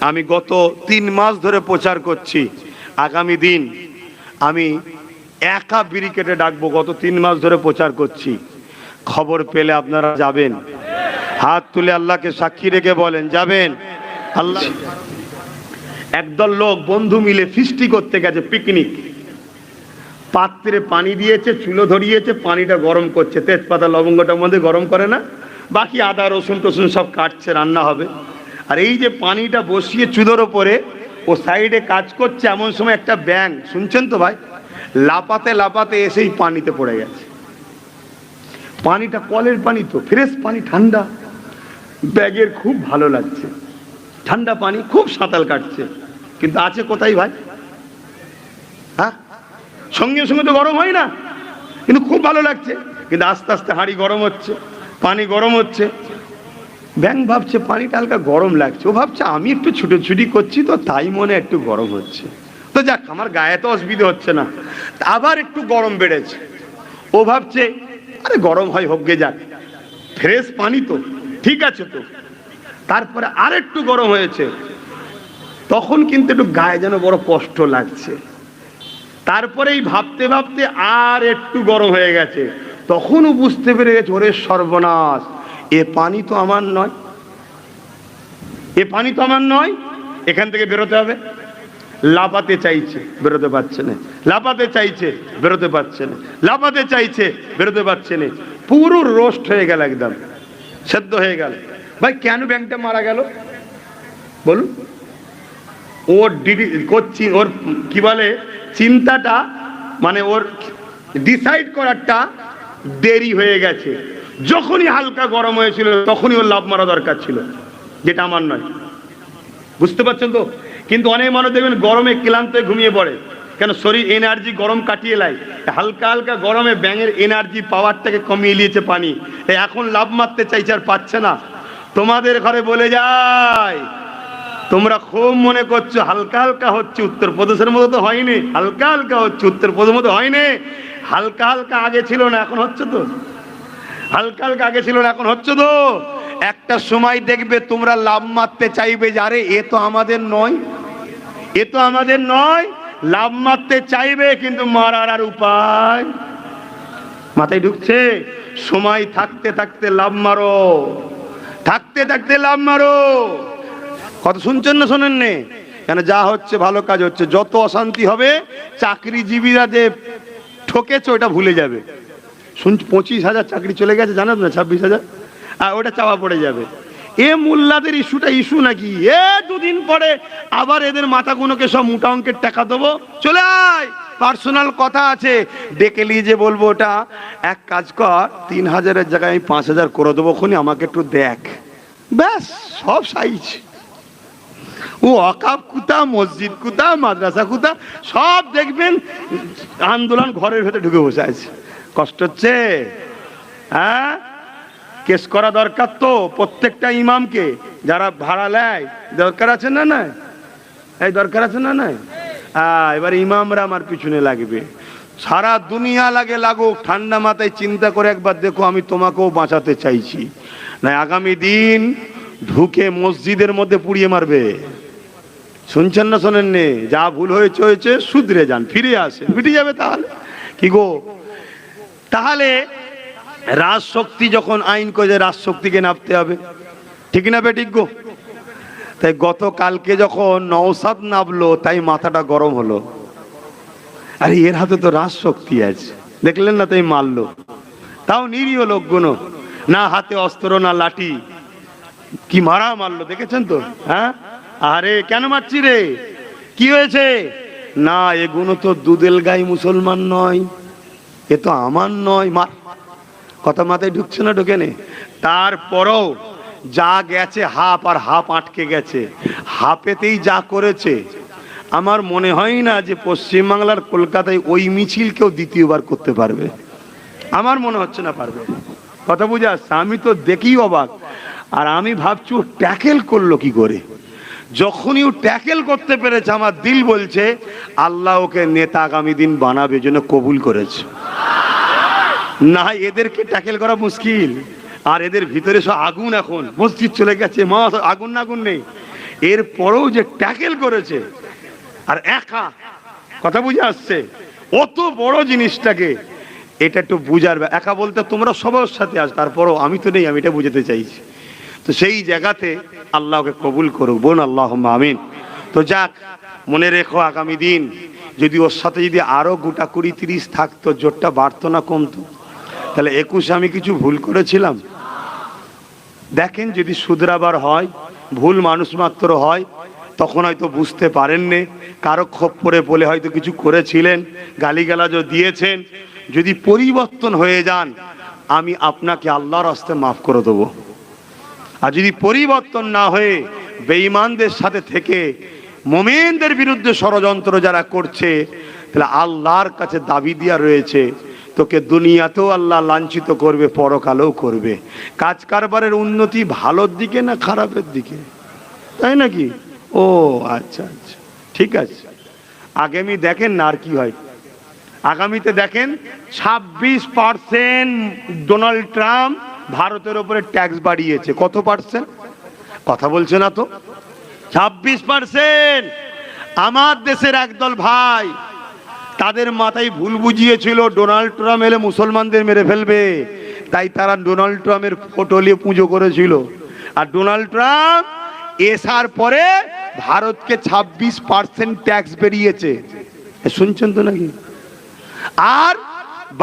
আমি গত তিন মাস ধরে প্রচার করছি। আগামী দিন আমি একা ব্রিকেটে ডাকবো, গত তিন মাস ধরে প্রচার করছি। খবর পেলে আপনারা যাবেন। হাত তুলে আল্লাহকে সাক্ষী রেখে বলেন, যাবেন। আল্লাহ একদল লোক, বন্ধু মিলে ফিস্টি করতে গেছে পিকনিক। পাত্রে পানি দিয়েছে, চুলো ধরিয়েছে, পানিটা গরম করছে। তেজপাতা লবঙ্গটার মধ্যে গরম করে না। বাকি আদা রসুন টসুন সব কাটছে, রান্না হবে। আর এই যে পানিটা বসিয়ে চুলোর ওপরে, ও সাইডে কাজ করছে এমন সময় একটা ব্যাং শুনছেন তো ভাই? লাপাতে লাপাতে এসেই পানিতে পড়ে গেছে। পানিটা কলের পানি তো, ফ্রেশ পানি, ঠান্ডা। ব্যাগের খুব ভালো লাগছে। ঠান্ডা পানি, খুব সাঁতাল কাটছে। কিন্তু আছে কোথায় ভাই? হ্যাঁ? সঙ্গে সঙ্গে তো গরম হয় না। কিন্তু খুব ভালো লাগছে। কিন্তু আস্তে আস্তে হাঁড়ি গরম হচ্ছে, পানি গরম হচ্ছে। ব্যাং ভাবছে, পানিটা হালকা গরম লাগছে। ও ভাবছে, আমি একটু ছুটোছুটি করছি তো, তাই মনে একটু গরম হচ্ছে। তো যাক, আমার গায়ে তো অসুবিধে হচ্ছে না। আবার একটু গরম বেড়েছে। ও ভাবছে, আরে গরম হয়, হোক গে যাক। ফ্রেশ পানি তো, ঠিক আছে তো। তারপরে আর একটু গরম হয়েছে। তখন কিন্তু একটু গায়ে যেন বড় কষ্ট লাগছে। তারপরেই ভাবতে ভাবতে আর একটু গরম হয়ে গেছে। তখনও বুঝতে পেরে গেছে, ওরে সর্বনাশ এ পানি তো আমার নয়। এ পানি তো আমার নয়। এখান থেকে বেরোতে হবে। লাপাতে চাইছে, বেরোতে পারছে না। লাপাতে চাইছে, বেরোতে পারছে না। লাপাতে চাইছে, বেরোতে পারছে না। পুরো রোস্ট হয়ে গেল একদম। সেদ্ধ হয়ে গেল। ভাই, কেন ব্যাংকটা মারা গেল? বলুন। ওর ডিডি করছি ওর কি বলে, চিন্তাটা মানে ওর ডিসাইড করারটা দেরি হয়ে গেছে। যখনই হালকা গরম হয়েছিল, তখনই ওর লাভ মারা দরকার ছিল, যেটা আমার নয়। বুঝতে পারছেন তো? কিন্তু অনেক মানুষ দেখবেন গরমে ক্লান্ত ঘুমিয়ে পড়ে। কেন? শরীর এনার্জি গরম কাটিয়ে লাই হালকা হালকা গরমে ব্যাঙের এনার্জি পাওয়ারটাকে কমিয়ে নিয়েছে পানি। এখন লাভ মারতে চাইছে আর পাচ্ছে না। তোমাদের ঘরে বলে যায়, তোমরা খুব মনে করছ হালকা হালকা হচ্ছে, উত্তরপ্রদেশের মতো তো হয়নি। হালকা হালকা হচ্ছে উত্তর উত্তরপ্রদেশের মতো হয়নি। হালকা হালকা আগে ছিল না, এখন হচ্ছে তো। হালকা হালকা আগে ছিল না, এখন হচ্ছে তো। একটা সময় দেখবে তোমরা লাভ মারতে চাইবে যে, আরে, এ তো আমাদের নয়। এ তো আমাদের নয়। লাভ মারতে চাইবে, কিন্তু মারার আর উপায় মাথায় ঢুকছে। সময় থাকতে থাকতে লাভ মারো। থাকতে থাকতে লাভ মারো। কত শুনছেন না শোনেন নে কেন যা হচ্ছে, ভালো কাজ হচ্ছে। যত অশান্তি হবে, চাকরিজীবীরা যে ঠকেছে, ওটা ভুলে যাবে। শুন, পঁচিশ হাজার চাকরি চলে গেছে জানেন না, ছাব্বিশ হাজার? আর ওটা চাওয়া পড়ে যাবে। এ মোল্লাদের ইস্যুটা ইস্যু নাকি? এ দুদিন পরে আবার এদের মাথাগুলোকে সব মোটা অঙ্কের টাকা দেবো। চলে আয়! পার্সোনাল কথা আছে। ডেকে নিয়ে যে বলব ওটা। এক কাজ কর, তিন হাজারের জায়গায় আমি পাঁচ হাজার করে দেবো খুনি, আমাকে একটু দেখ। ব্যাস, সব সাইজ। ও অকাপ কুতা, মসজিদ কুতা, মাদ্রাসা কুতা, সব দেখবেন আন্দোলন ঘরের ভেতরে ঢুকে বসে আছে। কষ্ট হচ্ছে? হ্যাঁ? কেস করা দরকার তো প্রত্যেকটা ইমামকে। যারা ভাড়া নেয়, দরকার আছে না না এই দরকার আছে না না হ্যাঁ এবার ইমামরা আমার পিছনে লাগবে। সারা দুনিয়া লাগে লাগুক, ঠান্ডা মাথায় চিন্তা করে একবার দেখো আমি তোমাকেও বাঁচাতে চাইছি। না, আগামী দিন ঢুকে মসজিদের মধ্যে পুড়িয়ে মারবে। শুনছেন না শোনেন নে যা ভুল হয়েছে হয়েছে, শুধরে যান, ফিরে আসেন। মিটে যাবে তাহলে। কি গো? তাহলে রাজশক্তি যখন আইন করে রাজশক্তিকে নামতে হবে। ঠিক না বেঠিক গো? তাই গতকালকে যখন নওসাদ নামলো তাই মাথাটা গরম হলো। আরে এর হাতে তো রাজশক্তি আছে। দেখলেন না তাই মারলো। তাও নিরীহ লোকগুলো। না হাতে অস্ত্র, না লাঠি। কি মারা মারলো, দেখেছেন তো? হ্যাঁ? আরে কেন মারছি রে? কি হয়েছে? না, এগুলো তো দুদেল গাই মুসলমান নয়। এ তো আমার নয়, মার। কথা মাথায় ঢুকছে না, ঢুকে নে। তারপরও যা গেছে হাফ আর হাফ আটকে গেছে। হাফেতেই যা করেছে। আমার মনে হয় না যে পশ্চিমবাংলার কলকাতায় ওই মিছিল কেউ দ্বিতীয়বার করতে পারবে। আমার মনে হচ্ছে না পারবে। কথা বুঝে আমি তো দেখি অবাক। আর আমি ভাবছি ট্যাকেল করল কি করে? যখনই ও ট্যাকেল করতে পেরেছে, আমার দিল বলছে, আল্লাহ ওকে নেতা আগামী দিন বানাবে জন্য কবুল করেছে। না, এদেরকে ট্যাকেল করা মুশকিল। আর এদের ভিতরে সব আগুন এখন। মসজিদ চলে গেছে, মা আগুন না আগুন নেই। এর পরেও যে ট্যাকেল করেছে, আর একা কথা বুঝে আসছে, অত বড় জিনিসটাকে, এটা একটু বুঝার। একা বলতে তোমরা সবার সাথে আস, তারপরও আমি তো নেই, আমি এটা বুঝাতে চাইছি। তো সেই জায়গাতে আল্লাহকে কবুল করুক। বোন আল্লাহ আমিন। তো যাক, মনে রেখো আগামী দিন যদি ওর সাথে যদি আরও গোটা কুড়ি তিরিশ থাকতো জোরটা বাড়তো না, কমতো? তাহলে একুশে আমি কিছু ভুল করেছিলাম? দেখেন যদি শুধরাবার হয়, ভুল মানুষ মাত্র হয়, তখন হয়তো বুঝতে পারেননি। কারও খপ্পরে বলে হয়তো কিছু করেছিলেন, গালিগালাজও দিয়েছেন। যদি পরিবর্তন হয়ে যান, আমি আপনাকে আল্লাহর হস্তে মাফ করে দেবো। আর যদি পরিবর্তন না হয়ে বেঈমানদের সাথে থেকে মোমেনদের বিরুদ্ধে ষড়যন্ত্র যারা করছে, তাহলে আল্লাহর কাছে দাবি দিয়া রয়েছে, তোকে দুনিয়াতেও আল্লাহ লাঞ্ছিত করবে, পরকালেও করবে। কাজ কারবারের উন্নতি ভালোর দিকে না খারাপের দিকে? তাই নাকি? ও আচ্ছা আচ্ছা ঠিক আছে। আগামী দেখেন না আর কি হয়। আগামীতে দেখেন ছাব্বিশ পার্সেন্ট ডোনাল্ড ট্রাম্প ভারতের উপরে ট্যাক্স বাড়িয়েছে। কত পার্সেন্ট কথা বলছে না তো? ছাব্বিশ পার্সেন্ট আমার দেশের একদল ভাই, তাদের মাথায় ভুল বুঝিয়েছিল, ডোনাল্ড ট্রাম্প এলে মুসলমানদের মেরে ফেলবে। তাই তারা ডোনাল্ড ট্রাম্পের ফটো নিয়ে পুজো করেছিল। আর ডোনাল্ড ট্রাম্প এসার পরে ভারতকে ছাব্বিশ পার্সেন্ট ট্যাক্স বেরিয়েছে। শুনছেন তো নাকি? আর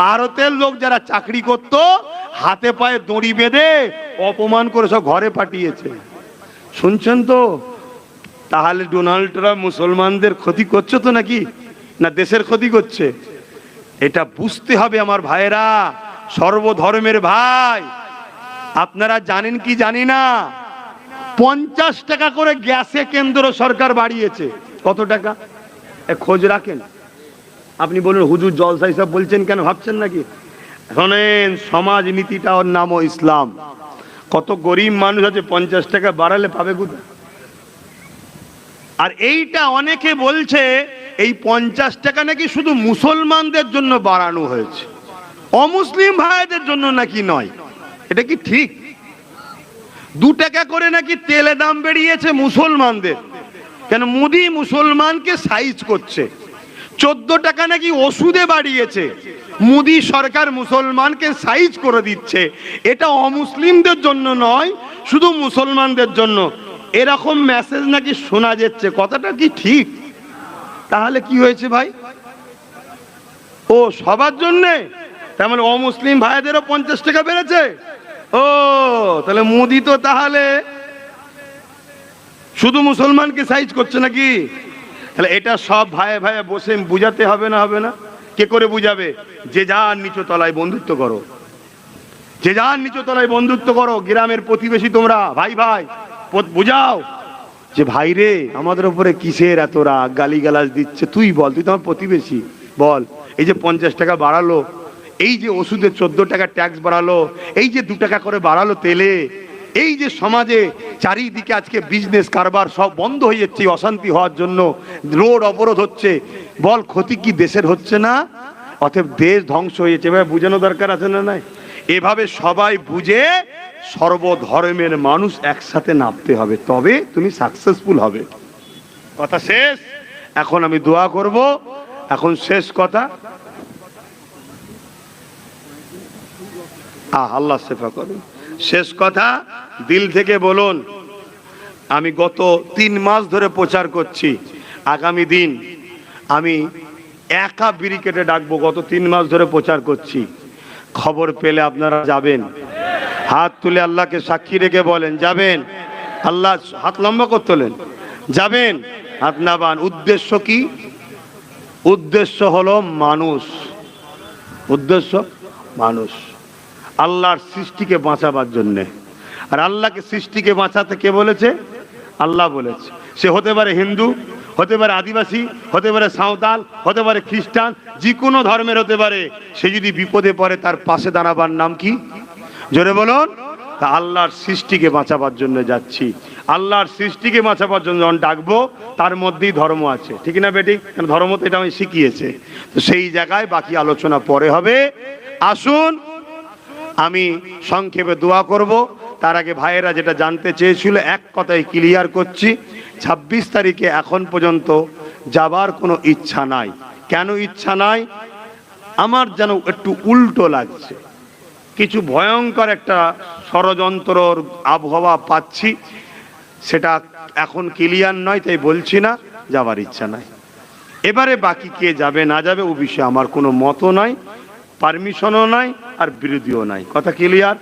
ভারতের লোক যারা চাকরি করত হাতে পায়ে দড়ি বেঁধে অপমান করে সব ঘরে পাঠিয়েছে। শুনছেন তো? তাহলে ডোনাল্ড ট্রাম্প মুসলমানদের ক্ষতি করছে তো নাকি? না দেশের ক্ষতি করছে? এটা বুঝতে হবে আমার ভাইয়েরা, সর্বধর্মের ভাই। আপনারা জানেন কি জানি না? পঞ্চাশ টাকা করে গ্যাসে কেন্দ্র সরকার বাড়িয়েছে। কত টাকা? খোঁজ রাখেন। আপনি বলুন, হুজুর জলসা হিসাব বলছেন কেন? ভাবছেন নাকি? শোনেন, সমাজ নীতিটা ওর নামও ইসলাম। কত গরিব মানুষ আছে, পঞ্চাশ টাকা বাড়ালে পাবে কোথায়? আর এইটা অনেকে বলছে, এই পঞ্চাশ টাকা নাকি শুধু মুসলমানদের জন্য বাড়ানো হয়েছে। অমুসলিম ভাইদের জন্য নাকি নয়। এটা কি ঠিক? দু টাকা করে নাকি তেলে দাম বেরিয়েছে মুসলমানদের। কেন মোদি মুসলমানকে সাইজ করছে। চোদ্দ টাকা নাকি ওষুধে বাড়িয়েছে। মোদি সরকার মুসলমানকে সাইজ করে দিচ্ছে। এটা অমুসলিমদের জন্য নয়, শুধু মুসলমানদের জন্য। এরকম মেসেজ নাকি শোনা যাচ্ছে, কথাটা কি ঠিক? তাহলে কি হয়েছে ভাই? ও, সবার জন্যে? তার মানে অমুসলিম ভাইদেরও পঞ্চাশ টাকা বেড়েছে? ও, তাহলে মোদি তো তাহলে শুধু মুসলমানকে সাইজ করছে নাকি? তাহলে এটা সব ভাইয়ে ভাইয়ে বসে বুঝাতে হবে না হবে না? কে করে বুঝাবে? যে যার নিচু তলায় বন্ধুত্ব করো। যে যার নিচু তলায় বন্ধুত্ব করো, গ্রামের প্রতিবেশী তোমরা, ভাই ভাই বুঝাও। যে ভাই রে, আমাদের উপরে কিসের এত রাগ? গালি গালাজ দিচ্ছে। তুই বল, তুই তো আমার প্রতিবেশী। বল, এই যে পঞ্চাশ টাকা বাড়ালো, এই যে ওষুধের চোদ্দ টাকা ট্যাক্স বাড়ালো, এই যে দু টাকা করে বাড়ালো তেলে, এই যে সমাজে চারিদিকে আজকে বিজনেস কারবার সব বন্ধ হয়ে যাচ্ছে, অশান্তি হওয়ার জন্য রোড অবরোধ হচ্ছে। বল, ক্ষতি কি দেশের হচ্ছে না? অতএব দেশ ধ্বংস হয়ে যাচ্ছে। এভাবে বোঝানো দরকার আছে না নাই? এভাবে সবাই বুঝে সর্বধর্মের মানুষ একসাথে নামতে হবে, তবে তুমি সাকসেসফুল হবে। কথা শেষ? এখন আমি দোয়া করব। এখন শেষ কথা। আহ, আল্লাহ সেফা করুন। শেষ কথা, দিল থেকে বলুন, আমি গত তিন মাস ধরে প্রচার করছি। আগামী দিন আমি একা ব্রিকেটে ডাকবো, গত তিন মাস ধরে প্রচার করছি। খবর পেলে আপনারা যাবেন। হাত তুলে আল্লাহকে সাক্ষী রেখে বলেন, যাবেন। আল্লাহ হাত লম্বা করতে যাবেন। হাত নাবান উদ্দেশ্য কি? উদ্দেশ্য হলো মানুষ। উদ্দেশ্য মানুষ। আল্লাহর সৃষ্টিকে বাঁচাবার জন্যে। আর আল্লাহকে সৃষ্টিকে বাঁচাতে কে বলেছে? আল্লাহ বলেছে। সে হতে পারে হিন্দু, হতে পারে আদিবাসী, হতে পারে সাঁওতাল, হতে পারে খ্রিস্টান যে কোনো ধর্মের হতে পারে। সে যদি বিপদে পড়ে, তার পাশে দাঁড়াবার নাম কি? জোরে বলুন। তা আল্লাহর সৃষ্টিকে বাঁচাবার জন্য যাচ্ছি। আল্লাহর সৃষ্টিকে বাঁচাবার জন্য যখন ডাকবো, তার মধ্যেই ধর্ম আছে। ঠিক না বেটি? ধর্ম তো এটা আমি শিখিয়েছে। তো সেই জায়গায় বাকি আলোচনা পরে হবে। আসুন আমি সংক্ষেপে দোয়া করব। তার আগে ভাইয়েরা যেটা জানতে চেয়েছিল, এক কথায় ক্লিয়ার করছি, ছাব্বিশ তারিখে এখন পর্যন্ত যাবার কোনো ইচ্ছা নাই। কেন ইচ্ছা নাই? আমার যেন একটু উল্টো লাগছে। কিছু ভয়ঙ্কর একটা ষড়যন্ত্রর আবহাওয়া পাচ্ছি, সেটা এখন ক্লিয়ার নয়, তাই বলছি না, যাবার ইচ্ছা নাই। এবারে বাকি কে যাবে না যাবে, ও বিষয়ে আমার কোনো মতও নাই। পারমিশনও নাই আর বিরোধীও নাই। কথা ক্লিয়ার